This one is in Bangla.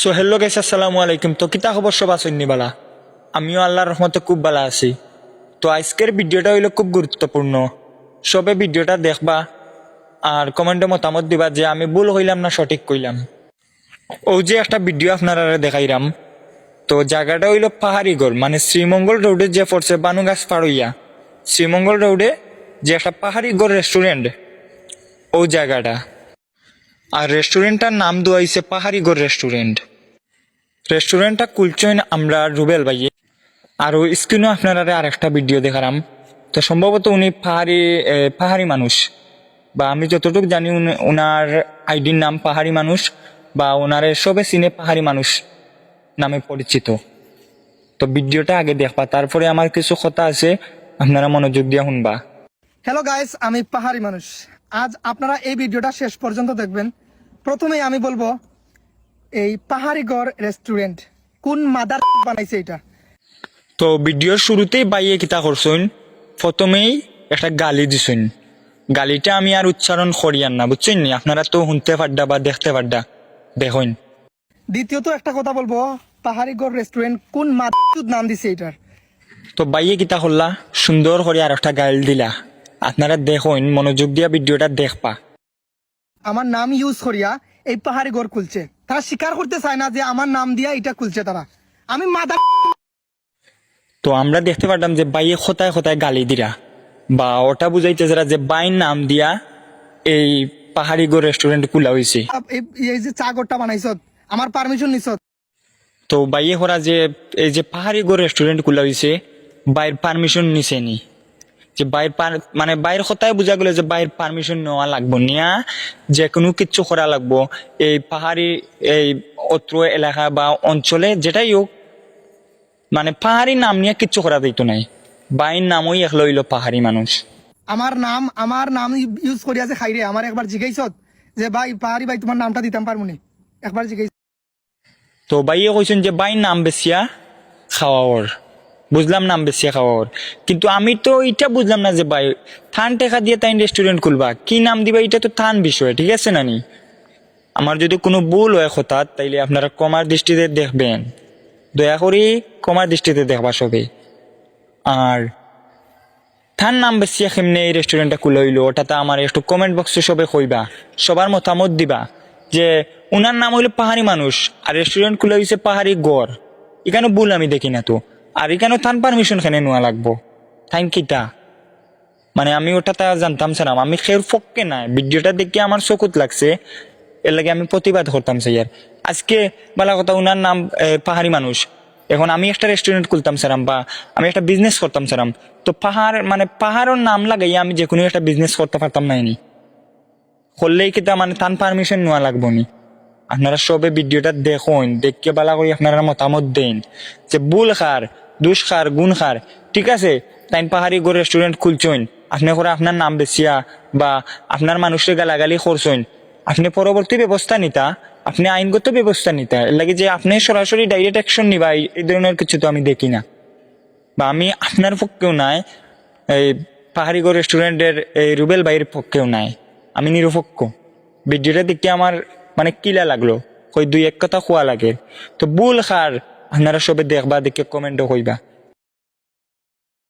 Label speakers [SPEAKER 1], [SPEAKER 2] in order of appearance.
[SPEAKER 1] সো হেল্লো আসসালামু আলাইকুম তো কিতা খবর সব আছেন বালা আমিও আল্লাহর রহমতে খুব ভালো আছি। তো আজকের ভিডিওটা হইল খুব গুরুত্বপূর্ণ সবে ভিডিওটা দেখবা আর কমেন্টে মতামত দিবা যে আমি ভুল হইলাম না সঠিক কইলাম। ও যে একটা ভিডিও আপনারা দেখাইলাম তো জায়গাটা হইল পাহাড়ি গড় মানে শ্রীমঙ্গল রোডে যে পড়ছে বানুগাছ পাড়ইয়া। শ্রীমঙ্গল রোডে যে একটা পাহাড়ি গড় রেস্টুরেন্ট ও জায়গাটা। আর রেস্টুরেন্টটার নাম দেওয়া পাহাড়িগড় রেস্টুরেন্ট রেস্টুরেন্টটা কুলচইন আমরা রুবেল ভাইয়ে। আর ওই স্ক্রিনও আপনারা আরেকটা ভিডিও দেখালাম তো সম্ভবত উনি পাহাড়ি পাহাড়ি মানুষ। বা আমি যতটুকু জানি ওনার আইডির নাম পাহাড়ি মানুষ বা ওনার সবে সিনে পাহাড়ি মানুষ নামে পরিচিত। তো ভিডিওটা আগে দেখবা, তারপরে আমার কিছু কথা আছে, আপনারা মনোযোগ দিয়ে শুনবা।
[SPEAKER 2] হ্যালো গাইস আমি পাহাড়ি মানুষ। আজ আপনারা এই ভিডিওটা শেষ পর্যন্ত দেখবেন। প্রথমেই আমি বলব এই পাহাড়ি গড় রেস্টুরেন্ট কোন মাদার বানাইছে এটা?
[SPEAKER 1] তো ভিডিওর শুরুতেই বাইয়ে কিতা করছইন প্রথমেই একটা গালি দিছইন। গালিটা আমি আর উচ্চারণ করিয়ান না বুঝছেন নি? আপনারা তো শুনতে পারডা বা দেখতে পারডা দেখুন
[SPEAKER 2] দ্বিতীয়ত একটা কথা বলব পাহাড়ি গড় রেস্টুরেন্ট কোন মাদার নাম দিছে এটার?
[SPEAKER 1] তো বাইয়ে কিতা করলা সুন্দর করে আর একটা গাল দিলা। আপনারা দেখুন মনোযোগ দিয়া ভিডিওটা দেখবা।
[SPEAKER 2] আমার নাম ইউজ করিয়া এই পাহাড়ি গড় খুলছে। তারা স্বীকার করতে চায় না যে আমার নাম দিয়া এটা খুলছে তারা। আমি মাদার
[SPEAKER 1] তো আমরা দেখতে পারলাম যে বাইয়ে খোতায় খোতায় গালি দিরা। বা ওটা বুঝাইতেছে যে বাইর নাম দিয়া এই পাহাড়ি গো রেস্টুরেন্ট খোলা হয়েছে
[SPEAKER 2] এই- যে চা গড়টা বানাইছ আমার পারমিশন নিছ।
[SPEAKER 1] তো বাইয়ে করা যে এই যে পাহাড়ি গো রেস্টুরেন্ট খোলা হয়েছে বাইর পারমিশন নিছে নি। যে বাইর মানে বাইর কথায় বোঝা গেল যে বাইর পারমিশন নেওয়া লাগবো। নিয়া যে কোনো কিচ্ছু করা লাগবো। এই পাহাড়ি এই অত্র এলাকা বা অঞ্চলে যেটাই হোক মানে পাহাড়ি নাম নিয়ে কিচ্ছু করা দিত নাই। বাইর নামই এক লইল পাহাড়ি মানুষ।
[SPEAKER 2] আমার নাম আমার নাম ইউজ করিয়া যে খাইরে আমার একবার জিজ্ঞাইছ যে ভাই পাহাড়ি ভাই তোমার নামটা দিতাম পারমুনি একবার জিজ্ঞাইছ
[SPEAKER 1] তো বাইয়ে কইছেন যে বাইর নাম বেশিয়া খাওয়াওর বুঝলাম নাম বেশিয়া খাওয়াওর কিন্তু আমি তো এটা বুঝলাম না যে ভাই, থান টেকা দিয়ে তাই রেস্টুরেন্ট খুলবা। কি নাম দিবা? এটা তো থান বিষয়, ঠিক আছে নানি? আমার যদি কোনো ভুল হয় হঠাৎ তাইলে আপনারা কমার দৃষ্টিতে দেখবেন। দয়া করে কমার দৃষ্টিতে দেখবা সবে। আর থান নাম বেশিয়া কেমনে এই রেস্টুরেন্টটা খুলে হইল ওটাতে আমার একটু কমেন্ট বক্সে সবে কইবা। সবার মতামত দিবা যে, উনার নাম হইল পাহাড়ি মানুষ, আর রেস্টুরেন্ট খুলে হয়েছে পাহাড়ি গড়। এখানে ভুল আমি দেখি না তো। আর এখানে থান পারমিশন খেনে নেওয়া লাগবো? থ্যাংক কিটা মানে আমি ওটা তা জানতাম সারাম আমি খের ফককে নাই। ভিডিওটা দেখে আমার চকুত লাগছে। এর লাগে আমি প্রতিবাদ করতাম স্যার আজকে বালা কথা, উনার নাম পাহাড়ি মানুষ। এখন আমি একটা রেস্টুরেন্ট খুলতাম সারাম বা আমি একটা বিজনেস করতাম সারাম তো পাহাড় মানে পাহাড়ের নাম লাগাই আমি যে কোনো একটা বিজনেস করতে পারতাম না নি করলেই কিতা মানে তান পারমিশন নেওয়া লাগবো নি। আপনারা সবে ভিডিওটা দেখুন দেখকে বালা করে আপনারা মতামত দেন। যে ভুল খার দুষ খার গুণ খার ঠিক আছে? তাই পাহাড়ি গো রেস্টুরেন্ট খুলছেন আপনি করে আপনার নাম বেচিয়া বা আপনার মানুষের গালাগালি করছেন আপনি পরবর্তী ব্যবস্থা নিতা, আপনি আইনগত ব্যবস্থা নিতা। লাগে যে আপনি সরাসরি ডাইরেক্ট অ্যাকশন নিবা, এই- ধরনের কিছু তো আমি দেখি না। বা আমি আপনার পক্ষেও নাই, এই পাহাড়িগো রেস্টুরেন্টের এই রুবেল ভাইয়ের পক্ষেও নাই। আমি নিরপেক্ষ। ভিডিওটা দেখে আমার মানে কিলা লাগল। কই দুই এক কথা খোয়া লাগে। তো ভুল খার আপনারা সবে দেখবা দেখে কমেন্টও কইবা।